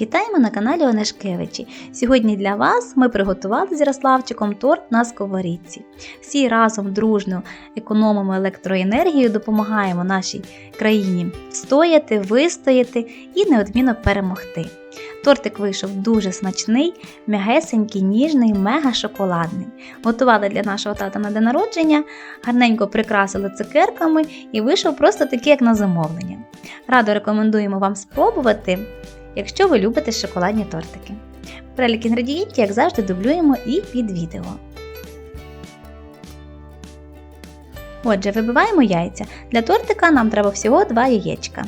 Вітаємо на каналі Онешкевичі. Сьогодні для вас ми приготували з Ярославчиком торт на сковорідці. Всі разом дружно економимо електроенергію, допомагаємо нашій країні стояти, вистояти і неодмінно перемогти. Тортик вийшов дуже смачний, м'ягесенький, ніжний, мега шоколадний. Готували для нашого тата на день народження, гарненько прикрасили цукерками і вийшов просто такий, як на замовлення. Радо рекомендуємо вам спробувати якщо ви любите шоколадні тортики. Перелік інгредієнтів, як завжди, дублюємо і під відео. Отже, вибиваємо яйця. Для тортика нам треба всього 2 яєчка.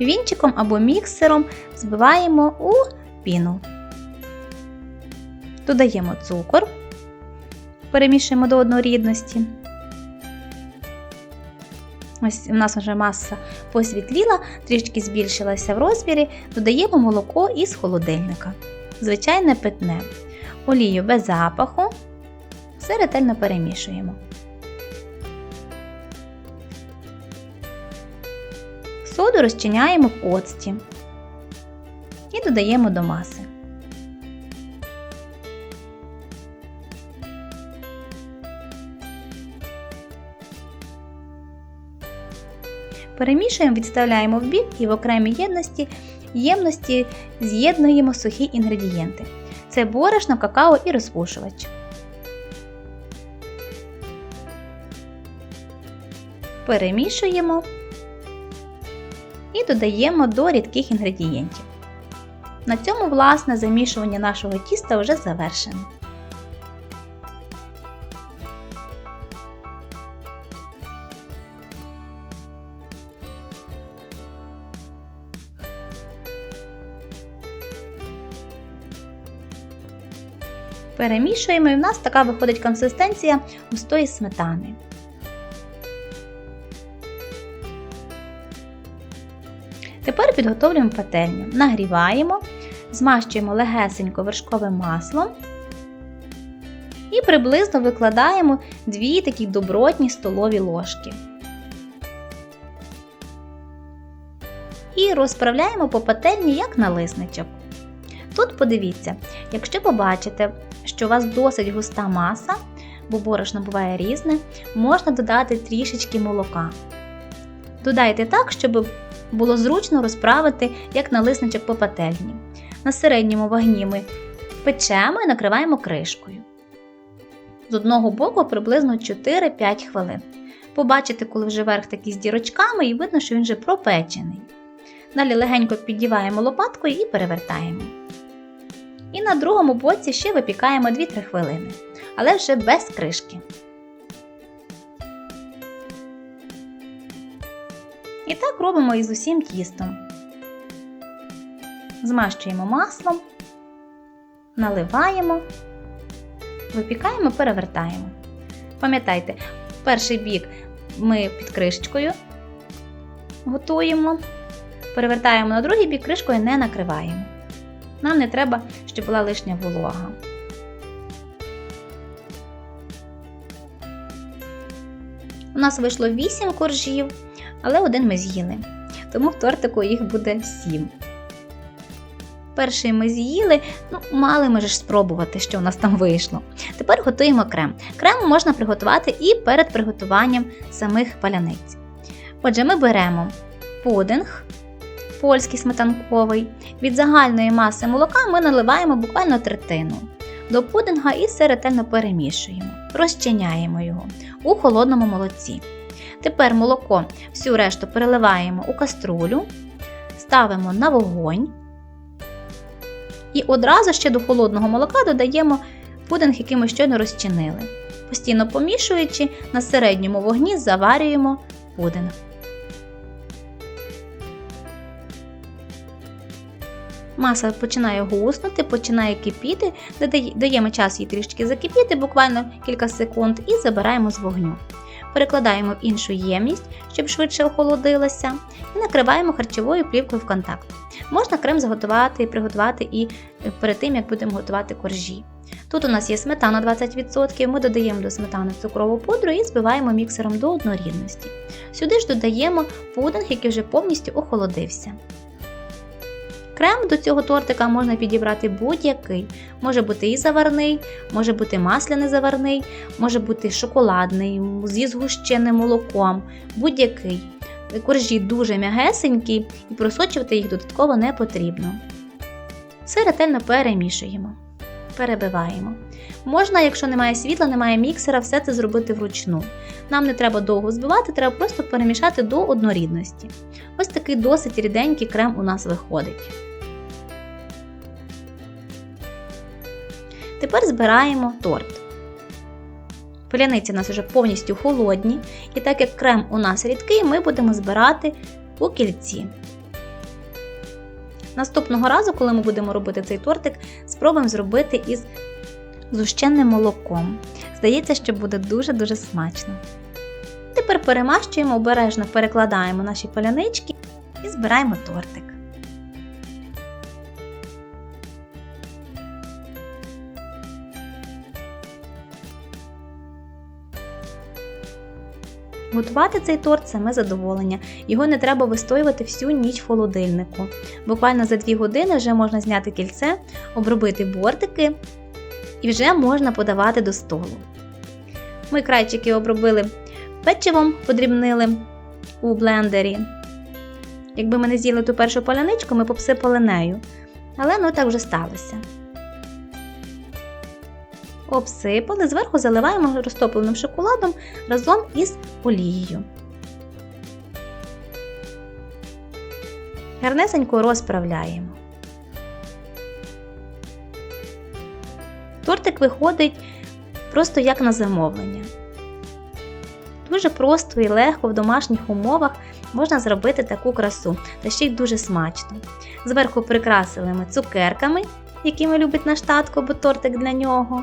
Вінчиком або міксером збиваємо у піну. Додаємо цукор, перемішуємо до однорідності. Ось у нас вже маса посвітліла, трішки збільшилася в розмірі, додаємо молоко із холодильника. Звичайне питне. Олію без запаху. Все ретельно перемішуємо. Соду розчиняємо в оцті і додаємо до маси. Перемішуємо, відставляємо в бік і в окремій єдності ємності з'єднуємо сухі інгредієнти. Це борошно, какао і розпушувач. Перемішуємо і додаємо до рідких інгредієнтів. На цьому, власне, замішування нашого тіста вже завершено. Перемішуємо і в нас така виходить консистенція густої сметани. Тепер підготовлюємо пательню, нагріваємо, змащуємо легесенько вершковим маслом і приблизно викладаємо дві такі добротні столові ложки. І розправляємо по пательні як налисничок. Тут подивіться, якщо побачите, що у вас досить густа маса, бо борошно буває різне, можна додати трішечки молока. Додайте так, щоб було зручно розправити як налисничок по пательні. На середньому вогні ми печемо і накриваємо кришкою. З одного боку приблизно 4-5 хвилин. Побачите, коли вже верх такий з дірочками, і видно, що він вже пропечений. Далі легенько піддіваємо лопаткою і перевертаємо. І на другому боці ще випікаємо 2-3 хвилини, але вже без кришки. І так робимо із усім тістом. Змащуємо маслом, наливаємо, випікаємо, перевертаємо. Пам'ятайте, перший бік ми під кришечкою готуємо, перевертаємо на другий бік, кришкою не накриваємо. Нам не треба, щоб була лишня волога. У нас вийшло 8 коржів, але один ми з'їли. Тому в тортику їх буде 7. Перший ми з'їли, ну, мали ми ж спробувати, що у нас там вийшло. Тепер готуємо крем. Крем можна приготувати і перед приготуванням самих паляниць. Отже, ми беремо пудинг, польський сметанковий. Від загальної маси молока ми наливаємо буквально третину. До пудинга і все ретельно перемішуємо, розчиняємо його у холодному молоці. Тепер молоко всю решту переливаємо у каструлю, ставимо на вогонь. І одразу ще до холодного молока додаємо пудинг, який ми щойно розчинили. Постійно помішуючи, на середньому вогні заварюємо пудинг. Маса починає гуснути, починає кипіти, даємо час їй трішки закипіти, буквально кілька секунд, і забираємо з вогню. Перекладаємо в іншу ємність, щоб швидше охолодилася, і накриваємо харчовою плівкою в контакт. Можна крем заготувати і приготувати і перед тим, як будемо готувати коржі. Тут у нас є сметана 20%, ми додаємо до сметани цукрову пудру і збиваємо міксером до однорідності. Сюди ж додаємо пудинг, який вже повністю охолодився. Крем до цього тортика можна підібрати будь-який. Може бути і заварний, може бути масляний заварний, може бути шоколадний, зі згущеним молоком, будь-який. Коржі дуже м'ягесенькі і просочувати їх додатково не потрібно. Все ретельно перемішуємо, перебиваємо. Можна, якщо немає світла, немає міксера, все це зробити вручну. Нам не треба довго збивати, треба просто перемішати до однорідності. Ось такий досить ріденький крем у нас виходить. Тепер збираємо торт. Поляниці у нас вже повністю холодні, і так як крем у нас рідкий, ми будемо збирати у кільці. Наступного разу, коли ми будемо робити цей тортик, спробуємо зробити із зущенним молоком. Здається, що буде дуже-дуже смачно. Тепер перемащуємо, обережно перекладаємо наші палянички і збираємо тортик. Готувати цей торт саме задоволення. Його не треба вистоювати всю ніч в холодильнику. Буквально за 2 години вже можна зняти кільце, обробити бортики і вже можна подавати до столу. Ми крайчики обробили печивом, подрібнили у блендері. Якби ми не з'їли ту першу поляничку, ми б обсипали нею. Але ну так вже сталося. Обсипали, зверху заливаємо розтопленим шоколадом разом із олією. Гарнесенько розправляємо. Тортик виходить просто як на замовлення. Дуже просто і легко в домашніх умовах можна зробити таку красу, та ще й дуже смачно. Зверху прикрасили ми цукерками, якими любить наш татко, бо тортик для нього.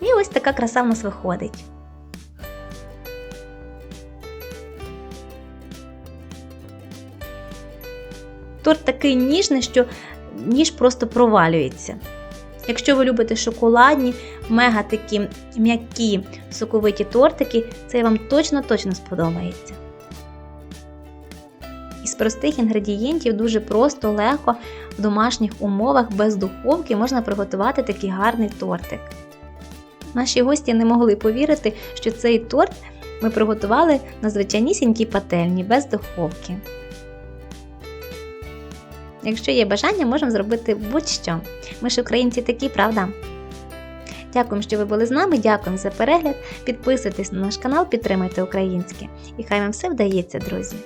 І ось така краса в нас виходить. Торт такий ніжний, що ніж просто провалюється. Якщо ви любите шоколадні, мега такі м'які соковиті тортики, це вам точно-точно сподобається. Із простих інгредієнтів дуже просто, легко в домашніх умовах без духовки можна приготувати такий гарний тортик. Наші гості не могли повірити, що цей торт ми приготували на звичайнісінькій пательні без духовки. Якщо є бажання, можемо зробити будь-що. Ми ж українці такі, правда? Дякуємо, що ви були з нами. Дякуємо за перегляд. Підписуйтесь на наш канал, підтримайте українське. І хай вам все вдається, друзі!